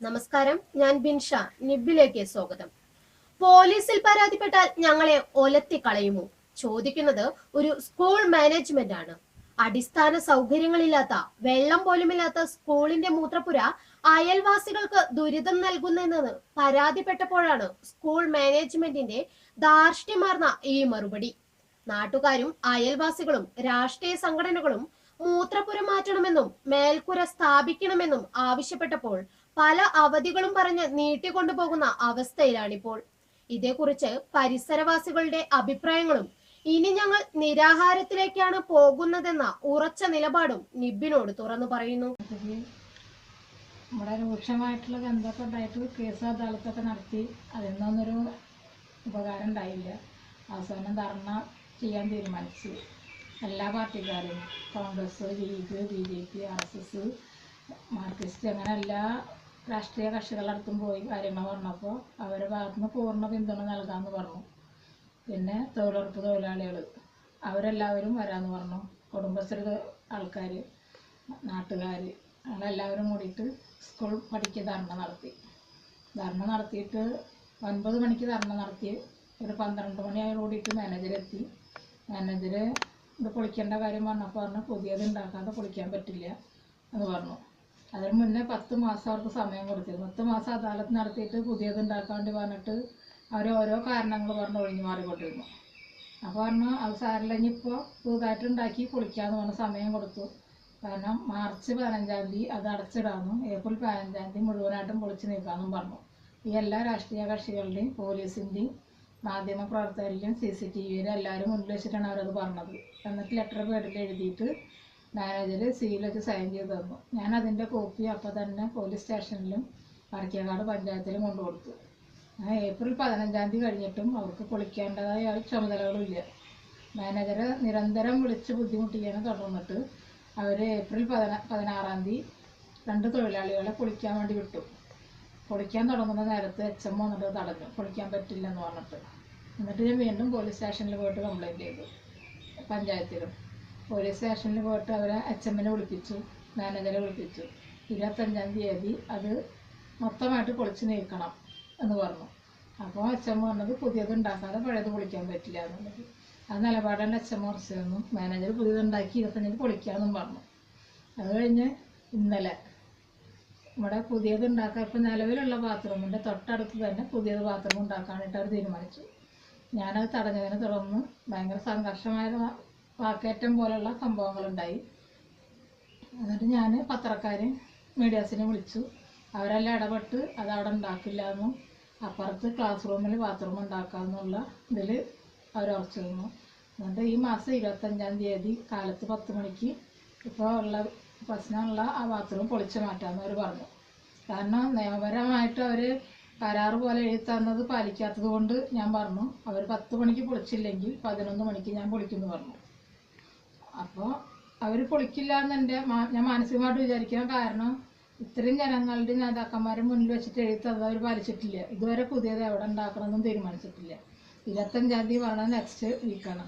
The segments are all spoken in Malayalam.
നമസ്കാരം ഞാൻ ബിൻഷ നിബിലേക്ക് സ്വാഗതം. പോലീസിൽ പരാതിപ്പെട്ടാൽ ഞങ്ങളെ ഒലത്തിക്കളയുമോ? ചോദിക്കുന്നത് ഒരു സ്കൂൾ മാനേജ്മെന്റ് ആണ്. അടിസ്ഥാന സൗകര്യങ്ങളില്ലാത്ത വെള്ളം പോലുമില്ലാത്ത സ്കൂളിന്റെ മൂത്രപ്പുര അയൽവാസികൾക്ക് ദുരിതം നൽകുന്നെന്ന് പരാതിപ്പെട്ടപ്പോഴാണ് സ്കൂൾ മാനേജ്മെന്റിന്റെ ധാർഷ്ട്യമാർന്ന ഈ മറുപടി. നാട്ടുകാരും അയൽവാസികളും രാഷ്ട്രീയ സംഘടനകളും മൂത്രപ്പുര മാറ്റണമെന്നും മേൽക്കുര സ്ഥാപിക്കണമെന്നും ആവശ്യപ്പെട്ടപ്പോൾ പല അവധികളും പറഞ്ഞ് നീട്ടിക്കൊണ്ടുപോകുന്ന അവസ്ഥയിലാണിപ്പോൾ. ഇതേക്കുറിച്ച് പരിസരവാസികളുടെ അഭിപ്രായങ്ങളും ഇനി ഞങ്ങൾ നിരാഹാരത്തിലേക്കാണ് പോകുന്നതെന്ന ഉറച്ച നിലപാടും നിബിനോട് തുറന്നു പറയുന്നു. നമ്മുടെ രൂക്ഷമായിട്ടുള്ള ബന്ധമൊക്കെ ഉണ്ടായിട്ട് കേസ് അദാലത്തൊക്കെ നടത്തി അതിൽ നിന്നൊന്നൊരു ഉപകാരം ഉണ്ടായില്ല. അവസാനം ധർണ ചെയ്യാൻ തീരുമാനിച്ചു. എല്ലാ പാർട്ടിക്കാരും Congress League B J P R S S Marxist അങ്ങനെ എല്ലാ രാഷ്ട്രീയ കക്ഷികളടുത്തും പോയി കാര്യങ്ങൾ പറഞ്ഞപ്പോൾ അവരെ ഭാഗത്തുനിന്ന് പൂർണ പിന്തുണ നൽകാമെന്ന് പറഞ്ഞു. പിന്നെ തൊഴിലുറപ്പ് തൊഴിലാളികൾ അവരെല്ലാവരും വരാമെന്ന് പറഞ്ഞു. കുടുംബശ്രീ ആൾക്കാർ നാട്ടുകാർ ഞങ്ങളെല്ലാവരും കൂടിയിട്ട് സ്കൂൾ പഠിക്കുക ധർണ നടത്തി. ധർണ നടത്തിയിട്ട് ഒൻപത് മണിക്ക് ധർണ നടത്തി. ഒരു പന്ത്രണ്ട് മണിയായി കൂടിയിട്ട് മാനേജർ എത്തി മാനേജർ ഇത് പൊളിക്കേണ്ട കാര്യം പറഞ്ഞപ്പോൾ പറഞ്ഞു പുതിയത് ഉണ്ടാക്കാതെ പൊളിക്കാൻ പറ്റില്ല എന്ന് പറഞ്ഞു. അതിന് മുന്നേ പത്ത് മാസം അവർക്ക് സമയം കൊടുത്തിരുന്നു. പത്ത് മാസം അദാലത്ത് നടത്തിയിട്ട് പുതിയത് ഉണ്ടാക്കാൻ വേണ്ടി പറഞ്ഞിട്ട് അവർ ഓരോ കാരണങ്ങൾ പറഞ്ഞ് ഒഴിഞ്ഞു മാറിക്കൊണ്ടിരുന്നു. അപ്പോൾ പറഞ്ഞു അത് സാരില്ല ഇനിയിപ്പോൾ പുതുതായിട്ട് ഉണ്ടാക്കി പൊളിക്കാന്ന് പറഞ്ഞ് സമയം കൊടുത്തു. കാരണം മാർച്ച് പതിനഞ്ചാം തീയതി അത് അടച്ചിടാമെന്നും ഏപ്രിൽ പതിനഞ്ചാം തീയതി മുഴുവനായിട്ടും പൊളിച്ച് നീക്കാമെന്നും പറഞ്ഞു. ഈ എല്ലാ രാഷ്ട്രീയ കക്ഷികളുടെയും പോലീസിന്റെയും മാധ്യമ പ്രവർത്തകരുടെയും സി സി ടി വിയിലും എല്ലാവരും മുന്നിൽ വെച്ചിട്ടാണ് അവരത് പറഞ്ഞത്. എന്നിട്ട് ലെറ്റർ പേഡിൽ എഴുതിയിട്ട് മാനേജർ സീലൊക്കെ സൈൻ ചെയ്ത് തന്നു. ഞാൻ അതിന്റെ കോപ്പി അപ്പോൾ തന്നെ പോലീസ് സ്റ്റേഷനിലും പറക്കിയങ്ങാട് പഞ്ചായത്തിലും കൊണ്ടു കൊടുത്തു. ആ ഏപ്രിൽ പതിനഞ്ചാം തീയതി കഴിഞ്ഞിട്ടും അവർക്ക് പൊളിക്കേണ്ടതായ ചുമതലകളില്ല മാനേജറെ നിരന്തരം വിളിച്ച് ബുദ്ധിമുട്ടിക്കാനും തുടർന്നിട്ട് അവർ ഏപ്രിൽ പതിന പതിനാറാം തീയതി രണ്ട് തൊഴിലാളികളെ പൊളിക്കാൻ വേണ്ടി വിട്ടു. പൊളിക്കാൻ തുടങ്ങുന്ന നേരത്ത് എച്ച് എം വന്നിട്ട് തടഞ്ഞു. പൊളിക്കാൻ പറ്റില്ലെന്ന് പറഞ്ഞിട്ട്. എന്നിട്ട് ഞാൻ വീണ്ടും പോലീസ് സ്റ്റേഷനിൽ പോയിട്ട് കംപ്ലൈന്റ് ചെയ്തു. പഞ്ചായത്തിലും. പോലീസ് സ്റ്റേഷനിൽ പോയിട്ട് അവരെ അച്ഛമ്മനെ വിളിപ്പിച്ചു മാനേജറെ വിളിപ്പിച്ചു. ഇരുപത്തഞ്ചാം തീയതി അത് മൊത്തമായിട്ട് പൊളിച്ച് നീക്കണം എന്ന് പറഞ്ഞു. അപ്പോൾ അച്ഛമ്മ പറഞ്ഞത് പുതിയത് ഉണ്ടാക്കാതെ പഴയത് പൊളിക്കാൻ പറ്റില്ല എന്നുള്ളത്. അത് നിലപാടാണ് അച്ഛമ്മ എം തന്നു മാനേജർ പുതിയത് ഉണ്ടാക്കി ഇരുപത്തഞ്ചിന് പൊളിക്കാമെന്നും പറഞ്ഞു. അത് കഴിഞ്ഞ് ഇന്നലെ ഇവിടെ പുതിയത് ഉണ്ടാക്കാൻ ഇപ്പം നിലവിലുള്ള ബാത്റൂമിന്റെ തൊട്ടടുത്ത് തന്നെ പുതിയത് ബാത്റൂം ഉണ്ടാക്കാനായിട്ട് അവർ തീരുമാനിച്ചു. ഞാനത് തടഞ്ഞതിനെ തുടർന്ന് ഭയങ്കര സംഘർഷമായ വാക്കേറ്റം പോലുള്ള സംഭവങ്ങളുണ്ടായി. എന്നിട്ട് ഞാൻ പത്രക്കാരെ മീഡിയാസിനെ വിളിച്ചു. അവരെല്ലാം ഇടപെട്ട് അത് അവിടെ ഉണ്ടാക്കില്ല എന്നും അപ്പുറത്ത് ക്ലാസ് റൂമിൽ ബാത്റൂം ഉണ്ടാക്കാമെന്നുള്ള ഇതിൽ അവർ ഉറച്ചു തന്നു എന്നിട്ട് ഈ മാസം ഇരുപത്തഞ്ചാം തീയതി കാലത്ത് പത്ത് മണിക്ക് ഇപ്പോൾ ഉള്ള പ്രശ്നമുള്ള ആ ബാത്റൂം പൊളിച്ചു മാറ്റാമെന്ന് അവർ പറഞ്ഞു. കാരണം നിയമപരമായിട്ട് അവർ കരാറ് പോലെ എഴുതി തന്നത് പാലിക്കാത്തത് കൊണ്ട് ഞാൻ പറഞ്ഞു. അവർ പത്ത് മണിക്ക് പൊളിച്ചില്ലെങ്കിൽ പതിനൊന്ന് മണിക്ക് ഞാൻ പൊളിക്കുമെന്ന് പറഞ്ഞു. അപ്പോൾ അവർ പൊളിക്കില്ല എന്ന് ഞാൻ മാനസികമായിട്ട് വിചാരിക്കാൻ കാരണം ഇത്രയും ജനങ്ങളുടെ നേതാക്കന്മാരെ മുന്നിൽ വെച്ചിട്ട് എഴുതി തന്നത് അവർ പാലിച്ചിട്ടില്ല. ഇതുവരെ പുതിയത് എവിടെ ഉണ്ടാക്കണമെന്നും തീരുമാനിച്ചിട്ടില്ല. ഇരുപത്തഞ്ചാം തീയതി പറഞ്ഞത് നെക്സ്റ്റ് വീക്കാണ്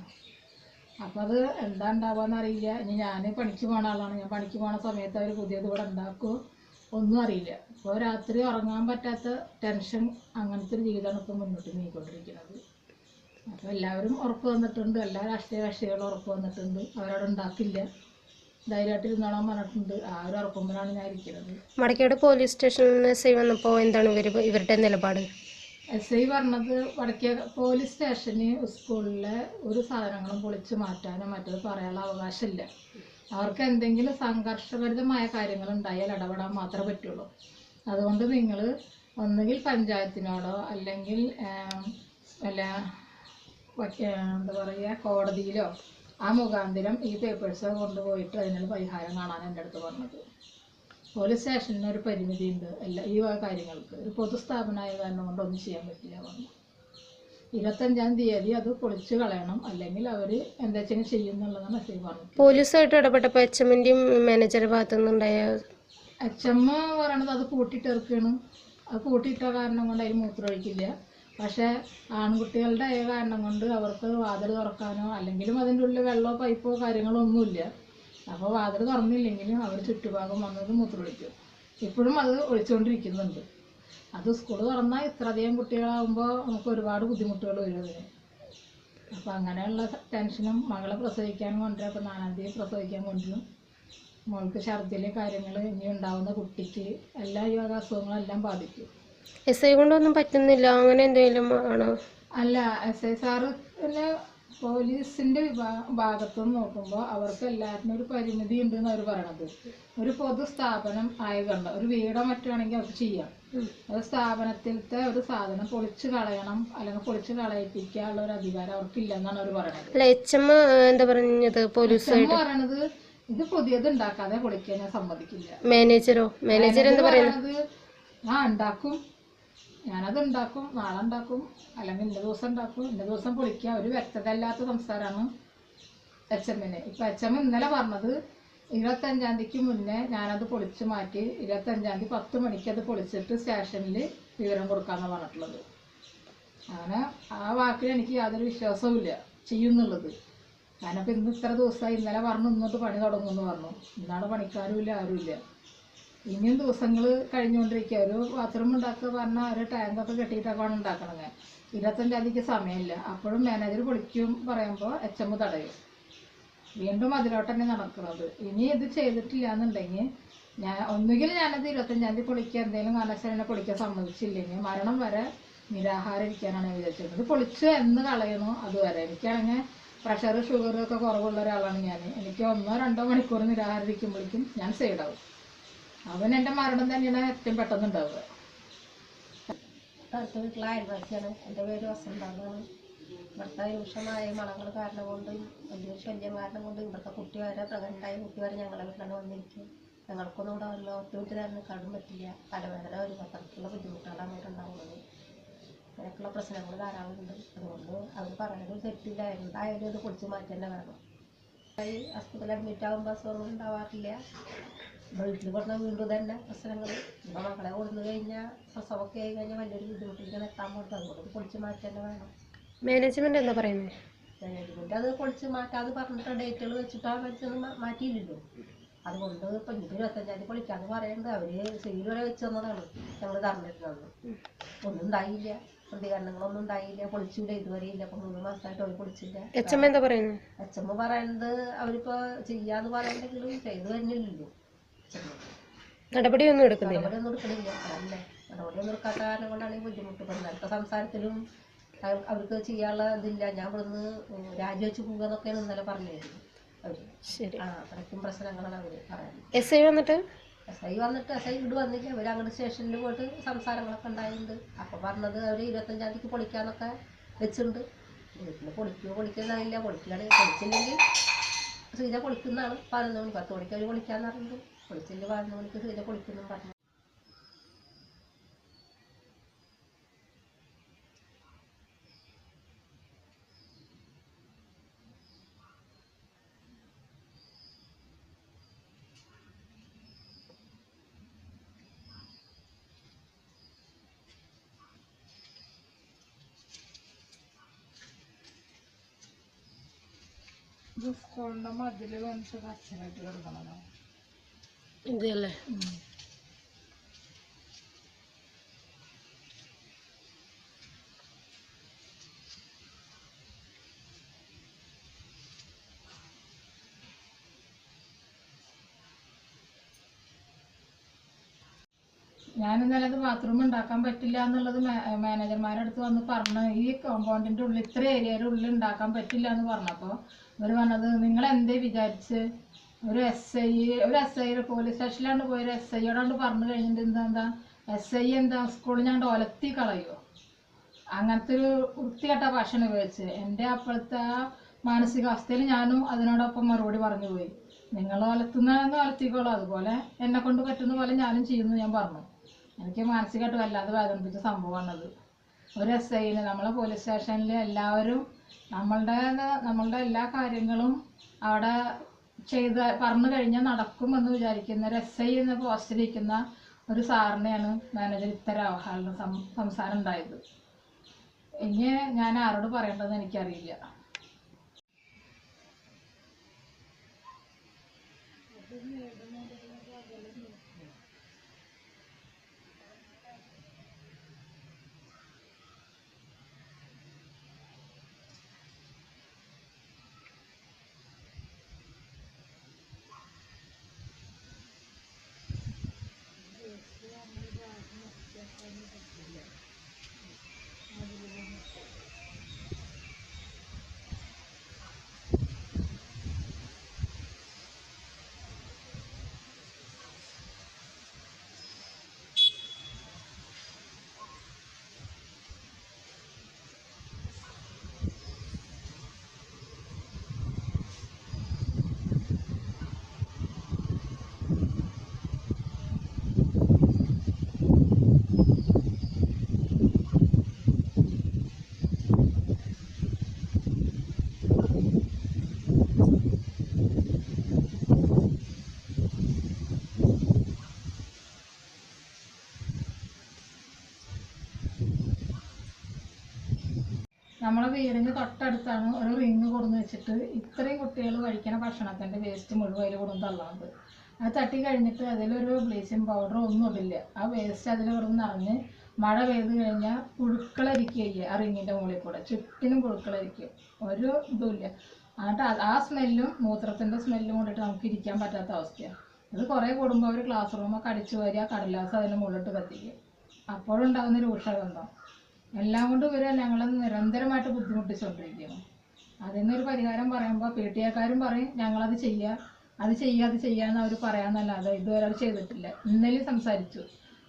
അപ്പോൾ അത് എന്താ ഉണ്ടാവുക അറിയില്ല. ഇനി ഞാൻ പണിക്ക് പോണ ആളാണ്. ഞാൻ പണിക്ക് പോണ സമയത്ത് അവർ പുതിയത് ഇവിടെ ഉണ്ടാക്കുമോ ഒന്നും അറിയില്ല. ഇപ്പോൾ രാത്രി ഉറങ്ങാൻ പറ്റാത്ത ടെൻഷൻ അങ്ങനത്തെ ഒരു ജീവിതമാണ് ഇപ്പോൾ മുന്നോട്ട് നീങ്ങിക്കൊണ്ടിരിക്കുന്നത്. അപ്പോൾ എല്ലാവരും ഉറപ്പ് വന്നിട്ടുണ്ട് എല്ലാ രാഷ്ട്രീയ കക്ഷികളും ഉറപ്പ് വന്നിട്ടുണ്ട് അവരവിടെ ഉണ്ടാക്കില്ല. ധൈര്യമായിട്ട് ഇരുന്നോളാൻ പറഞ്ഞിട്ടുണ്ട്. ആ ഒരു ഉറപ്പുമ്പോഴാണ് ഞാൻ ഇരിക്കുന്നത്. വടക്കേട് പോലീസ് സ്റ്റേഷനിൽ നിന്ന് എസ് ഐ വന്നപ്പോൾ എന്താണ് ഇവർ ഇവരുടെ നിലപാട്? എസ് ഐ പറഞ്ഞത് വടക്കേ പോലീസ് സ്റ്റേഷന് സ്കൂളിലെ ഒരു സാധനങ്ങളും പൊളിച്ചു മാറ്റാനോ മറ്റത് പറയാനുള്ള അവകാശമില്ല. അവർക്ക് എന്തെങ്കിലും സംഘർഷഭരിതമായ കാര്യങ്ങൾ ഉണ്ടായാൽ ഇടപെടാൻ മാത്രമേ പറ്റുള്ളൂ. അതുകൊണ്ട് നിങ്ങൾ ഒന്നുകിൽ പഞ്ചായത്തിനോടോ അല്ലെങ്കിൽ വല്ല എന്താ പറയുക കോടതിയിലോ ആ മുഖാന്തരം ഈ പേപ്പേഴ്സ് കൊണ്ടുപോയിട്ട് അതിനുള്ള പരിഹാരം കാണാൻ എന്റെ അടുത്ത് പറഞ്ഞത്. പോലീസ് സ്റ്റേഷനിന് ഒരു പരിമിതിയുണ്ട് എല്ലാ ഈ കാര്യങ്ങൾക്ക്. ഒരു പൊതുസ്ഥാപനമായ കാരണം കൊണ്ട് ഒന്നും ചെയ്യാൻ പറ്റില്ല പറഞ്ഞു. ഇരുപത്തഞ്ചാം തീയതി അത് പൊളിച്ചു കളയണം. അല്ലെങ്കിൽ അവർ എന്താ വെച്ചാൽ ചെയ്യും എന്നുള്ളതാണ് മെസ്സേജ് പറഞ്ഞത്. പോലീസായിട്ട് ഇടപെട്ടപ്പോൾ എച്ച് എമ്മിന്റെയും മാനേജറുടെ ഭാഗത്തു നിന്നുണ്ടായ എച്ച് എം പറയണത് അത് പൂട്ടിയിട്ടെറുക്കാണ് അത് കൂട്ടിയിട്ട കാരണം കൊണ്ട് അതിൽ മൂത്രമൊഴിക്കില്ല. പക്ഷേ ആൺകുട്ടികളുടെ ആയ കാരണം കൊണ്ട് അവർക്ക് വാതിൽ തുറക്കാനോ അല്ലെങ്കിലും അതിന്റെ ഉള്ളിൽ വെള്ളമോ പൈപ്പോ കാര്യങ്ങളോ ഒന്നുമില്ല. അപ്പോൾ വാതിൽ തുറന്നില്ലെങ്കിലും അവർ ചുറ്റുഭാഗം വന്നത് മൂത്രമൊഴിക്കും ഇപ്പോഴും അത് ഒഴിച്ചുകൊണ്ടിരിക്കുന്നുണ്ട്. അത് സ്കൂൾ തുറന്നാൽ ഇത്രയധികം കുട്ടികളാകുമ്പോൾ നമുക്ക് ഒരുപാട് ബുദ്ധിമുട്ടുകൾ വരും അതിന്. അപ്പോൾ അങ്ങനെയുള്ള ടെൻഷനും മകളെ പ്രസവിക്കാൻ കൊണ്ടുവരും. അപ്പോൾ നാലാം തീയതി പ്രസവിക്കാൻ കൊണ്ടുവരും. മോൾക്ക് ഛർദിൽ കാര്യങ്ങൾ ഇനി ഉണ്ടാവുന്ന കുട്ടിക്ക് എല്ലാ അസുഖങ്ങളെല്ലാം ബാധിക്കും. എസ് ഐ കൊണ്ടൊന്നും പറ്റുന്നില്ല. അങ്ങനെ എന്തെങ്കിലും ആണോ? അല്ല എസ് ഐ സാറ് പിന്നെ പോലീസിന്റെ ഭാഗത്തു നിന്ന് നോക്കുമ്പോൾ അവർക്ക് എല്ലാത്തിനും ഒരു പരിമിതി ഉണ്ട് എന്ന് അവർ പറയണത്. ഒരു പൊതു സ്ഥാപനം ആയതുകൊണ്ട് ഒരു വീടോ മറ്റാണെങ്കിൽ അവർക്ക് ചെയ്യാം. അത് സ്ഥാപനത്തിലത്തെ ഒരു സാധനം പൊളിച്ചു കളയണം അല്ലെങ്കിൽ പൊളിച്ചു കളയിപ്പിക്കാനുള്ള ഒരു അധികാരം അവർക്കില്ലെന്നാണ് അവർ പറയുന്നത് എന്താ പറഞ്ഞത് പോലീസ് പറയണത് ഇത് പുതിയത് ഉണ്ടാക്കാതെ പൊളിക്കാൻ ഞാൻ സമ്മതിക്കില്ല. മാനേജറോ മാനേജർ എന്താ പറയുന്നത് ആ ഉണ്ടാക്കും ഞാനത് ഉണ്ടാക്കും നാളെ ഉണ്ടാക്കും അല്ലെങ്കിൽ ഇന്ന ദിവസം ഉണ്ടാക്കും ഇന്ന ദിവസം പൊളിക്കുക. ഒരു വ്യക്തത ഇല്ലാത്ത സംസാരമാണ് എച്ച് എമ്മിന് ഇപ്പൊ എച്ച് എം ഇന്നലെ പറഞ്ഞത് ഇരുപത്തഞ്ചാം തീയതിക്ക് മുന്നേ ഞാനത് പൊളിച്ച് മാറ്റി ഇരുപത്തഞ്ചാം തീയതി പത്ത് മണിക്ക് അത് പൊളിച്ചിട്ട് സ്റ്റേഷനിൽ വിവരം കൊടുക്കാമെന്ന് പറഞ്ഞിട്ടുള്ളത്. അങ്ങനെ ആ വാക്കിൽ എനിക്ക് യാതൊരു വിശ്വാസവും ഇല്ല. ചെയ്യുന്നുള്ളത് ഇപ്പം ഇന്ന് ഇത്ര ദിവസമായി ഇന്നലെ പറഞ്ഞു ഇന്നിട്ട് പണി തുടങ്ങുമെന്ന് പറഞ്ഞു. ഇന്നാണ് പണിക്കാരും ഇല്ല ആരുമില്ല ഇനിയും ദിവസങ്ങൾ കഴിഞ്ഞുകൊണ്ടിരിക്കുക. ഒരു ബാത്റൂം ഉണ്ടാക്കുക പറഞ്ഞാൽ ഒരു ടാങ്കൊക്കെ കെട്ടിയിട്ടൊക്കെ വേണം ഉണ്ടാക്കണത്. ഇരുപത്തഞ്ചാം തീയതിക്ക് സമയമില്ല. അപ്പോഴും മാനേജർ വിളിക്കും പറയുമ്പോൾ എച്ച് എം തടയും. വീണ്ടും അതിലോട്ട് തന്നെ നടക്കുന്നത്. ഇനി ഇത് ചെയ്തിട്ടില്ല എന്നുണ്ടെങ്കിൽ ഞാൻ ഒന്നുകിൽ ഞാനത് ഇരുപത്തഞ്ചാം തീയതി പൊളിക്കുക എന്തെങ്കിലും കാരണവശാലിനെ പൊളിക്കാൻ സമ്മതിച്ചില്ലെങ്കിൽ മരണം വരെ നിരാഹാരം ഇരിക്കാനാണ് ഞാൻ വിചാരിച്ചിരുന്നത് പൊളിച്ച് എന്ന് കളയണോ അതുവരെ. എനിക്കാണെങ്കിൽ പ്രഷർ ഷുഗർ ഒക്കെ കുറവുള്ള ഒരാളാണ് ഞാൻ എനിക്ക് ഒന്നോ രണ്ടോ മണിക്കൂർ നിരാഹാരം ഇരിക്കുമ്പോഴേക്കും ഞാൻ സൈഡാവും അവൻ എന്റെ മരണം തന്നെയാണ് ഏറ്റവും പെട്ടെന്ന് ഉണ്ടാവുക. അടുത്ത വീട്ടിലെ അയൽവാസിയാണ് എന്റെ പേര് വസന്താണ് ഇവിടുത്തെ രൂക്ഷമായ മണങ്ങൾ കാരണം കൊണ്ട് വലിയ ശല്യം കാരണം കൊണ്ട് ഇവിടുത്തെ കുട്ടി വരെ പ്രഗ്നന്റായ കുട്ടി വരെ ഞങ്ങളെ വീട്ടിലാണ് വന്നിരിക്കും ഞങ്ങൾക്കൊന്നും ഇവിടെ വല്ല ഒത്തു വീട്ടിൽ കടും പറ്റില്ല. തലവേദന ഒരു പത്രത്തിലുള്ള ബുദ്ധിമുട്ടുകളാണ് ഇവിടെ അങ്ങനെയൊക്കെയുള്ള പ്രശ്നങ്ങൾ ധാരാളമുണ്ട്. അതുകൊണ്ട് അവർ പറയുന്നത് തെറ്റില്ല. എന്തായാലും ഇത് കുടിച്ചു മാറ്റി തന്നെ വേണം. ആസ്പത്രിയിൽ അഡ്മിറ്റ് ആകുമ്പോൾ അസുഖങ്ങൾ ഉണ്ടാവാറില്ല. വീട്ടിൽ പറഞ്ഞ വീണ്ടും തന്നെ പ്രശ്നങ്ങൾ ഇപ്പം മക്കളെ കൊടുന്നു കഴിഞ്ഞാൽ പ്രസവമൊക്കെ ആയി കഴിഞ്ഞാൽ വലിയൊരു ബുദ്ധിമുട്ടിലേക്ക് എത്താൻ പോകുന്നത് അതുകൊണ്ട് ഇത് പൊളിച്ച് മാറ്റി വേണം. മാനേജ്മെന്റ് എന്താ പറയുന്നത് മാനേജ്മെന്റ് അത് പൊളിച്ച് മാറ്റാതെ പറഞ്ഞിട്ട് ഡേറ്റുകൾ വെച്ചിട്ടാ വെച്ചൊന്നും മാ- മാറ്റിയില്ലല്ലോ. അതുകൊണ്ട് ഇപ്പം ഇനി ഇരുപത്തഞ്ചാം പൊളിക്കാന്ന് പറയുന്നത് അവർ സീൽ വരെ വെച്ച് തന്നതാണ്. ഞങ്ങൾ തന്നിരുന്നത് ഒന്നും ഉണ്ടായില്ല. പ്രതികരണങ്ങളൊന്നും ഉണ്ടായില്ല. പൊളിച്ചില്ല. ഇതുവരെ ഇല്ല. ഇപ്പം മൂന്ന് മാസമായിട്ട് അവർ പൊളിച്ചില്ല. എച്ച് എം എന്താ പറയുന്നത് അച്ഛമ്മ പറയുന്നത് അവരിപ്പോ ചെയ്യാന്ന് പറയുന്നെങ്കിലും ചെയ്തു വരുന്നില്ലല്ലോ അച്ഛമ്മ നടപടിയൊന്നും എടുക്കുന്നില്ല. നടപടിയൊന്നും എടുക്കണില്ല. അതല്ലേ? നടപടിയൊന്നും എടുക്കാത്ത കാരണം കൊണ്ടാണ് ഈ ബുദ്ധിമുട്ട് ഇപ്പം ഇന്നലത്തെ സംസാരത്തിലും അവ- അവർക്ക് ചെയ്യാനുള്ള ഇതില്ല. ഞാൻ ഇവിടുന്ന് രാജിവെച്ച് പോകുക എന്നൊക്കെയാണ് ഇന്നലെ പറഞ്ഞിരുന്നത്. അവർ. ശരി. ആ അത്രയ്ക്കും പ്രശ്നങ്ങളാണ് അവർ പറയുന്നത്. എസ് ഐ വന്നിട്ട്? എസ് ഐ വന്നിട്ട് എസ് ഐ ഇവിടെ വന്നില്ല. അവർ അങ്ങോട്ട് സ്റ്റേഷനിൽ പോയിട്ട് സംസാരങ്ങളൊക്കെ ഉണ്ടായിട്ടുണ്ട്. അപ്പോൾ പറഞ്ഞത് അവർ ഇരുപത്തഞ്ചാം തീയതിക്ക് പൊളിക്കാന്നൊക്കെ വെച്ചിട്ടുണ്ട്. വീട്ടിൽ പൊളിക്കുകയോ പൊളിക്കുന്നറിയില്ല പൊളിക്കുകയാണെങ്കിൽ പൊളിച്ചില്ലെങ്കിൽ ശ്രീജ പൊളിക്കുന്നതാണ്. പതിനൊന്ന് മണി പത്ത് മണിക്ക് അവർ പൊളിക്കാന്ന് പറഞ്ഞിട്ടുണ്ട്. പൊളിച്ചില്ലെങ്കിൽ പതിനൊന്ന് മണിക്ക് ശ്രീജ കുളിക്കുന്നു പറഞ്ഞു. ഇത് സ്കൂളിന്റെ മതിൽ വന്നിട്ട് കച്ചറായിട്ട് കിടക്കണതാണ് ഇതല്ലേ? ഞാൻ ഇന്നലെ അത് ബാത്റൂം ഉണ്ടാക്കാൻ പറ്റില്ല എന്നുള്ളത് മാനേജർമാരുടെ അടുത്ത് വന്ന് പറഞ്ഞു. ഈ കോമ്പൗണ്ടിന്റെ ഉള്ളിൽ ഇത്ര ഏരിയയുടെ ഉള്ളിൽ ഉണ്ടാക്കാൻ പറ്റില്ല എന്ന് പറഞ്ഞപ്പോൾ അവർ പറഞ്ഞത് നിങ്ങൾ എന്തേ വിചാരിച്ച്? ഒരു എസ് ഐ ഒരു എസ് ഐ പോലീസ് സ്റ്റേഷനിലാണ്ട് പോയി ഒരു എസ് ഐയോടാണ്ട് പറഞ്ഞു കഴിഞ്ഞിട്ട് എന്താ എന്താ എസ് ഐ എന്താ സ്കൂളിൽ ഞാൻ ഒലത്തി കളയോ അങ്ങനത്തെ ഒരു വൃത്തികെട്ട ഭാഷയാണ് ഉപയോഗിച്ചത് എന്റെ അപ്പോഴത്തെ മാനസികാവസ്ഥയിൽ ഞാനും അതിനോടൊപ്പം മറുപടി പറഞ്ഞു പോയി. നിങ്ങൾ ഒലത്തുന്നതെന്ന് ഒലത്തിക്കോളൂ. അതുപോലെ എന്നെ കൊണ്ട് പറ്റുന്ന പോലെ ഞാനും ചെയ്യുന്നു ഞാൻ പറഞ്ഞു. എനിക്ക് മാനസികമായിട്ട് വല്ലാതെ വേദനിപ്പിച്ച അത് ഒരു എസ് ഐന് നമ്മളെ പോലീസ് സ്റ്റേഷനിൽ എല്ലാവരും നമ്മളുടെ നമ്മളുടെ എല്ലാ കാര്യങ്ങളും അവിടെ ചെയ്ത് പറഞ്ഞു കഴിഞ്ഞാൽ നടക്കുമെന്ന് വിചാരിക്കുന്ന ഒരു എസ് ഐ എന്ന പോസ്റ്റിലിരിക്കുന്ന ഒരു സാറിനെയാണ് മാനേജർ ഇത്തരം ആളുടെ സംസാരം ഉണ്ടായത്. ഇനി ഞാൻ ആരോട് പറയേണ്ടതെന്ന് എനിക്കറിയില്ല. വീടിന് തൊട്ടടുത്താണ് ഒരു റിങ് കൊടുന്ന് വെച്ചിട്ട് ഇത്രയും കുട്ടികൾ കഴിക്കണ ഭക്ഷണത്തിന്റെ വേസ്റ്റ് മുഴുവൻ അതിൽ കൊടുന്ന് തള്ളാണ്ട്. അത് തട്ടി കഴിഞ്ഞിട്ട് അതിലൊരു ബ്ലീച്ചിങ് പൗഡർ ഒന്നും ഇടില്ല. ആ വേസ്റ്റ് അതിൽ കൊടുന്ന് നിറഞ്ഞ് മഴ പെയ്ത് കഴിഞ്ഞാൽ പുഴുക്കളരിക്കുക ആ റിങ്ങിന്റെ മുകളിൽ കൂടെ. ചുറ്റിനും പുഴുക്കളരിക്കും ഒരു ഇതുമില്ല എന്നിട്ട് ആ സ്മെല്ലും മൂത്രത്തിന്റെ സ്മെല്ലും കൊണ്ടിട്ട് നമുക്ക് ഇരിക്കാൻ പറ്റാത്ത അവസ്ഥയാണ് ഇത് കുറേ കൂടുമ്പോൾ ഒരു ക്ലാസ് റൂമൊക്കെ അടിച്ചു വരിക കടലാസ് അതിന്റെ മുകളിലിട്ട് കത്തിക്കും. അപ്പോഴുണ്ടാകുന്ന രൂക്ഷഗന്ധം എല്ലാം കൊണ്ടും ഇവരെ ഞങ്ങൾ നിരന്തരമായിട്ട് ബുദ്ധിമുട്ടിച്ചുകൊണ്ടിരിക്കുകയാണ് അതിനൊരു പരിഹാരം പറയുമ്പോൾ പി ടി എക്കാരും പറയും ഞങ്ങളത് ചെയ്യുക അത് ചെയ്യുക അത് ചെയ്യാന്ന് അവർ പറയാന്നല്ലാതെ ഇതുവരെ അത് ചെയ്തിട്ടില്ല. ഇന്നലെ സംസാരിച്ചു.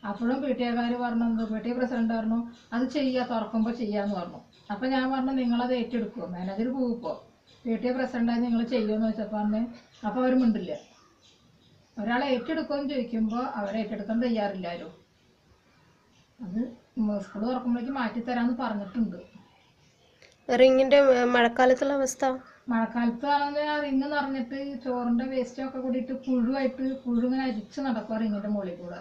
അപ്പോഴും പി ടി എക്കാർ പറഞ്ഞു പി ടി പ്രസിഡന്റ് പറഞ്ഞു അത് ചെയ്യുക തുറക്കുമ്പോൾ ചെയ്യാന്ന് പറഞ്ഞു. അപ്പം ഞാൻ പറഞ്ഞു നിങ്ങളത് ഏറ്റെടുക്കുമോ മാനേജർ പോകുമ്പോൾ പി ടി എ പ്രസിഡന്റായി നിങ്ങൾ ചെയ്യുമെന്ന് വെച്ചപ്പോൾ പറഞ്ഞു അപ്പോൾ അവർ മിണ്ടില്ല. ഒരാളെ ഏറ്റെടുക്കുമെന്ന് ചോദിക്കുമ്പോൾ അവരെ ഏറ്റെടുക്കാൻ തയ്യാറില്ല ആരും അത് സ്കൂൾ തുറക്കുമ്പോഴേക്ക് മാറ്റി തരാന്ന് പറഞ്ഞിട്ടുണ്ട്. റിങ്ങിന്റെ മഴക്കാലത്തുള്ള അവസ്ഥ? മഴക്കാലത്ത് ആണെങ്കിൽ ആ റിങ് നിറഞ്ഞിട്ട് ചോറിന്റെ വേസ്റ്റ് ഒക്കെ കൂടിയിട്ട് പുഴുവായിട്ട് പുഴു ഇങ്ങനെ അരിച്ച് നടക്കുക റിങ്ങിന്റെ മുകളിൽ കൂടെ.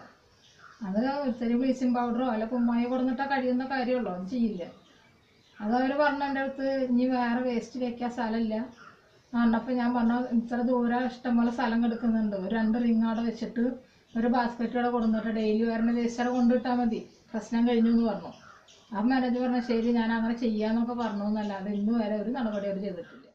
അത് ഒരു ബ്ലീച്ചിങ് പൗഡറോ അല്ല കുമ്മായി കൊടുന്നിട്ടാ കഴിയുന്ന കാര്യമുള്ളൂ അത് ചെയ്യില്ല. അത് അവർ പറഞ്ഞ എന്റെ അടുത്ത് ഇനി വേറെ വേസ്റ്റ് വെക്കാൻ സ്ഥലമില്ല. പറഞ്ഞപ്പോൾ ഞാൻ പറഞ്ഞു ഇത്ര ദൂരം ഇഷ്ടംപോലെ സ്ഥലം കിടക്കുന്നുണ്ട് ഒരു രണ്ട് റിങ് അവിടെ വെച്ചിട്ട് ഒരു ബാസ്ക്കറ്റ് അവിടെ കൊടുത്തിട്ട് ഡെയിലി വരുന്ന വേസ്റ്റ് അവിടെ കൊണ്ടിട്ടാൽ മതി. പ്രശ്നം കഴിഞ്ഞു എന്ന് പറഞ്ഞു ആ മാനേജർ പറഞ്ഞു ശരി ഞാൻ അങ്ങനെ ചെയ്യാന്നൊക്കെ പറഞ്ഞു എന്നല്ലാതെ ഇന്ന് വരെ ഒരു നടപടി അവർ ചെയ്തിട്ടില്ല.